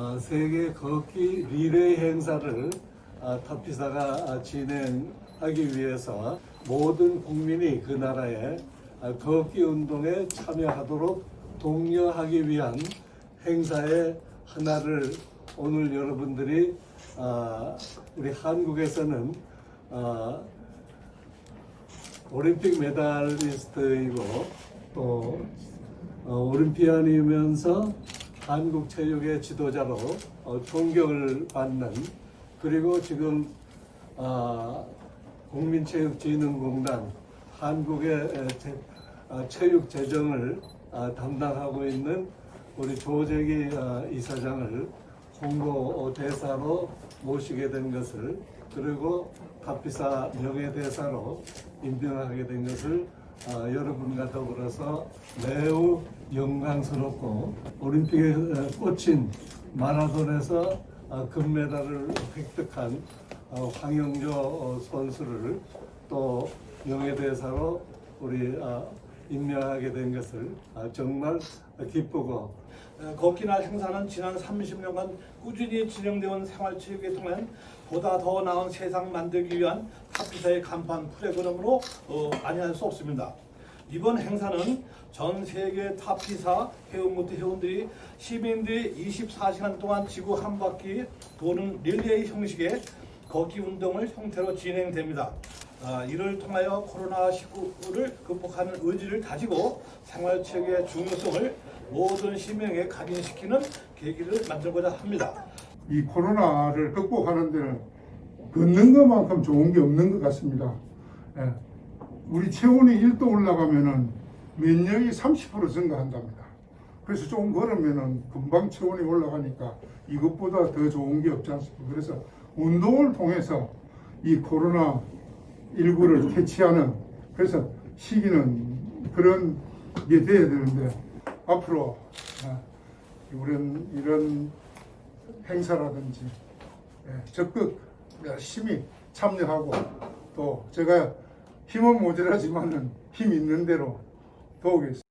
어, 세계 걷기 리레이 행사를 아, 타피사가 아, 진행하기 위해서 모든 국민이 그 나라의 아, 걷기 운동에 참여하도록 독려하기 위한 행사의 하나를 오늘 여러분들이 아, 우리 한국에서는 아, 올림픽 메달리스트이고 또 어, 올림피안이면서 한국 체육의 지도자로 어, 존경을 받는 그리고 지금 아, 국민체육진흥공단 한국의 에, 체, 아, 체육 재정을 아, 담당하고 있는 우리 조재기 아, 이사장을 홍보 대사로 모시게 된 것을 그리고 탑비사 명예대사로 임명하게 된 것을 아, 여러분과 더불어서 매우 영광스럽고 올림픽에 에, 꽂힌 마라톤에서 아, 금메달을 획득한 어, 황영조 어, 선수를 또 명예대사로 우리 아, 임명하게 된 것을 아, 정말 기쁘고 어, 걷기날 행사는 지난 30년간 꾸준히 진행되어 온 생활체육에 통한 보다 더 나은 세상 만들기 위한 탑피사의 간판 프로그램으로 어, 아니할 수 없습니다. 이번 행사는 전 세계 탑피사 회원부터 회원들이 시민들이 24시간 동안 지구 한 바퀴 도는 릴레이 형식의 걷기 운동을 형태로 진행됩니다. 아, 이를 통하여 코로나19를 극복하는 의지를 다지고 생활체육의 중요성을 모든 시민에게 각인시키는 계기를 만들고자 합니다. 이 코로나를 극복하는 데는 걷는 것만큼 좋은 게 없는 것 같습니다. 예. 우리 체온이 1도 올라가면은 면역이 30% 증가한답니다. 그래서 조금 걸으면은 금방 체온이 올라가니까 이것보다 더 좋은 게 없지 않습니까? 그래서 운동을 통해서 이 코로나 19를 퇴치하는 그래서 시기는 그런 게 돼야 되는데 앞으로 아, 이런 이런 행사라든지 예, 적극 열심히 참여하고 또 제가 힘은 모자라지만은 힘 있는 대로 도우겠습니다.